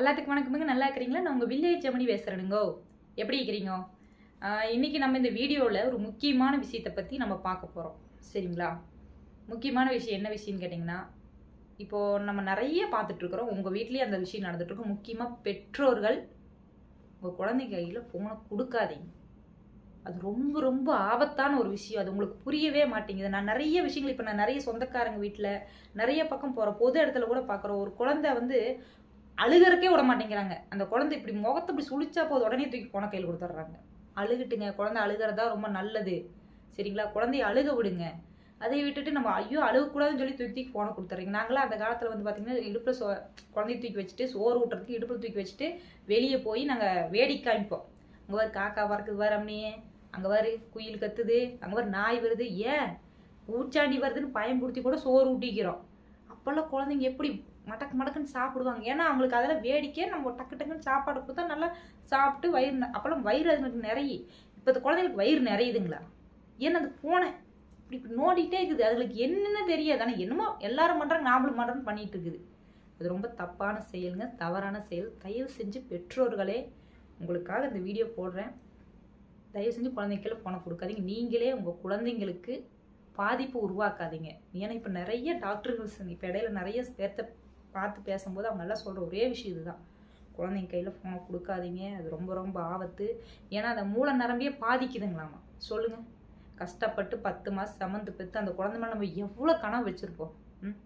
எல்லாத்துக்கும் வணக்கமுங்க நல்லா இருக்கிறீங்களா? நான் உங்கள் வில்லேஜ் ஜெமனி பேசுகிறேனுங்கோ எப்படி இருக்கிறீங்க? இன்றைக்கி இன்னைக்கு நம்ம இந்த வீடியோவில் ஒரு முக்கியமான விஷயத்தை பற்றி நம்ம பார்க்க போகிறோம் சரிங்களா? முக்கியமான விஷயம் என்ன விஷயம்னு கேட்டிங்கன்னா இப்போது நம்ம நிறைய பார்த்துட்ருக்குறோம் உங்கள் வீட்லேயே அந்த விஷயம் நடந்துகிட்ருக்கோம் முக்கியமாக பெற்றோர்கள் உங்கள் குழந்தை கையில் ஃபோனை கொடுக்காதீங்க. அது ரொம்ப ரொம்ப ஆபத்தான ஒரு விஷயம். அது உங்களுக்கு புரியவே மாட்டேங்குது. நான் நிறைய விஷயங்கள் இப்போ நான் நிறைய சொந்தக்காரங்க வீட்டில் நிறைய பக்கம் போகிற பொது இடத்துல கூட பார்க்குறோம். ஒரு குழந்தை வந்து அழுகிறக்கே விட மாட்டேங்கிறாங்க. அந்த குழந்தை இப்படி முகத்தை இப்படி சுழிச்சா போது உடனே தூக்கி போன கையில் கொடுத்துட்றாங்க அழுகிட்டுங்க குழந்தை அழுகிறதா ரொம்ப நல்லது. சரிங்களா? குழந்தைய அழுக விடுங்க. அதை விட்டுட்டு நம்ம ஐயோ அழுகக்கூடாதுன்னு சொல்லி தூக்கி தூக்கி போன கொடுத்துறீங்க நாங்களாம் அந்த காலத்தில் வந்து பார்த்தீங்கன்னா இடுப்பில் சோ குழந்தைய தூக்கி வச்சுட்டு சோறு ஊட்டுறதுக்கு இடுப்பில் தூக்கி வச்சுட்டு வெளியே போய் நாங்கள் வேடிக்கை காமிப்போம். அங்கே வர காக்கா வரக்குது வர அப்படியே அங்கே வர குயில் கத்துது. அங்கே வர நாய் வருது. ஏன்? ஊச்சாண்டி வருதுன்னு பயன்படுத்தி கூட சோறு ஊட்டிக்கிறோம். அப்போல்லாம் குழந்தைங்க எப்படி மடக்கு மடக்குன்னு சாப்பிடுவாங்க. ஏன்னா அவங்களுக்கு அதெல்லாம் வேடிக்கை நம்ம டக்கு டக்குன்னு சாப்பாடு கொடுத்தா நல்லா சாப்பிட்டு வயிறு அப்போல்லாம் வயிறு அதுங்களுக்கு நிறைய. இப்போ இந்த குழந்தைங்களுக்கு வயிறு நிறையுதுங்களா? ஏன்னா அது போனேன் இப்படி இப்படி நோண்டிகிட்டே இருக்குது. அதுங்களுக்கு என்னென்ன தெரியாது. ஆனால் என்னமோ எல்லாரும் பண்ணுறாங்க நாமளும் பண்ணுறோன்னு பண்ணிட்டு இருக்குது. அது ரொம்ப தப்பான செயலுங்க. தவறான செயல். தயவு செஞ்சு பெற்றோர்களே உங்களுக்காக இந்த வீடியோ போடுறேன். தயவு செஞ்சு குழந்தைங்களுக்கு பணம் கொடுக்காதீங்க. நீங்களே உங்கள் குழந்தைங்களுக்கு பாதிப்பு உருவாக்காதீங்க. ஏன்னா இப்போ நிறைய டாக்டர்கள் இப்போ இடையில நிறைய பேர்த்த பார்த்து பேசும்போது அவங்க எல்லாம் சொல்கிற ஒரே விஷயம் இதுதான். குழந்தைங்க கையில் ஃபோனை கொடுக்காதீங்க. அது ரொம்ப ரொம்ப ஆபத்து. ஏன்னா அந்த மூல நரம்பியே பாதிக்குதுங்களாமா. சொல்லுங்கள் கஷ்டப்பட்டு பத்து மாதம் சமந்து பெற்று அந்த குழந்தை மேலே நம்ம எவ்வளோ கனவு வச்சுருப்போம். ம்?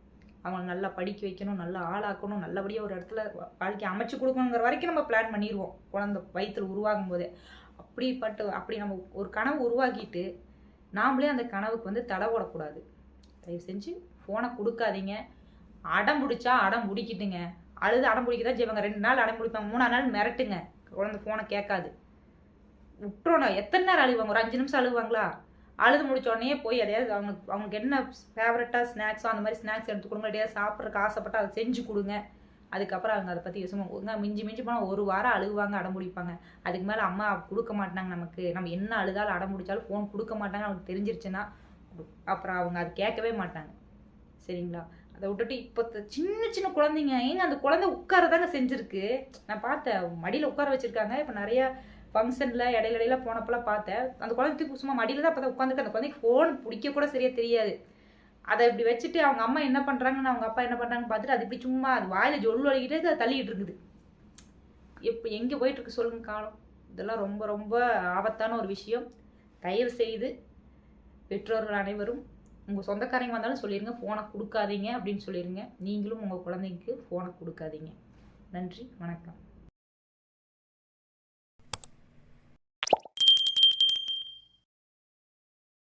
அவங்கள நல்லா படிக்க வைக்கணும் நல்லா ஆளாக்கணும் நல்லபடியாக ஒரு இடத்துல வாழ்க்கை அமைச்சு கொடுக்கணுங்கிற வரைக்கும் நம்ம பிளான் பண்ணிடுவோம் குழந்தை வயிற்றில் உருவாகும் போதே. அப்படிப்பட்ட அப்படி நம்ம ஒரு கனவு உருவாக்கிட்டு நாமளே அந்த கனவுக்கு வந்து தடை போடக்கூடாது. தயவு செஞ்சு ஃபோனை கொடுக்காதீங்க. அடம் பிடிச்சா அடம் பிடிக்கிட்டுங்க அழுது அடம் பிடிக்க தான் செய்வாங்க. ரெண்டு நாள் அடம் பிடிப்பாங்க. மூணாவது நாள் மிரட்டுங்க. குழந்தை ஃபோனை கேட்காது. விட்டுறணும் எத்தனை நேரம் அழுவாங்க? ஒரு அஞ்சு நிமிஷம் அழுவாங்களா? அழுது முடிச்ச உடனே போய் எதையாவது அவங்களுக்கு அவங்களுக்கு என்ன ஃபேவரட்டாக ஸ்நாக்ஸோ அந்த மாதிரி ஸ்நாக்ஸ் எடுத்து கொடுங்க. எதையாவது சாப்பிட்றதுக்கு ஆசைப்பட்டு அதை செஞ்சு கொடுங்க. அதுக்கப்புறம் அவங்க அதை பற்றி யோசிப்பாங்க மிஞ்சி மிஞ்சி போனால் ஒரு வாரம் அழுகுவாங்க அடம் பிடிப்பாங்க. அதுக்கு மேலே அம்மா கொடுக்க மாட்டாங்க நமக்கு. நம்ம என்ன அழுதாலும் அடம் பிடிச்சாலும் ஃபோன் கொடுக்க மாட்டாங்க அவங்களுக்கு தெரிஞ்சிருச்சுன்னா அப்புறம் அவங்க அது கேட்கவே மாட்டாங்க. சரிங்களா? அதை விட்டுட்டு இப்போ சின்ன சின்ன குழந்தைங்க ஏங்க அந்த குழந்தை உட்காரதாங்க செஞ்சுருக்கு? நான் பார்த்தேன். மடியில் உட்கார வச்சிருக்காங்க. இப்போ நிறைய ஃபங்க்ஷனில் இடையில இடையில போனப்பெல்லாம் பார்த்தேன். அந்த குழந்தைக்கு சும்மா மடியில் தான் அப்போ உட்காந்துருக்கு அந்த குழந்தைக்கு ஃபோன் பிடிக்க கூட சரியா தெரியாது. அதை இப்படி வச்சுட்டு அவங்க அம்மா என்ன பண்ணுறாங்கன்னு அவங்க அப்பா என்ன பண்ணுறாங்கன்னு பார்த்துட்டு அது இப்படி சும்மா அது வாயில் ஜொல்லு வலிக்கிட்டே அதை தள்ளிட்டு இருக்குது. இப்போ எங்கே போயிட்டு இருக்கு சொல்லுங்க காலம். இதெல்லாம் ரொம்ப ரொம்ப ஆபத்தான ஒரு விஷயம். தயவு செய்து பெற்றோர்கள் அனைவரும் உங்கள் சொந்தக்காரங்க வந்தாலும் சொல்லிடுங்க ஃபோனை கொடுக்காதீங்க அப்படின்னு சொல்லிடுங்க நீங்களும் உங்கள் குழந்தைக்கு ஃபோனை கொடுக்காதீங்க. நன்றி வணக்கம்.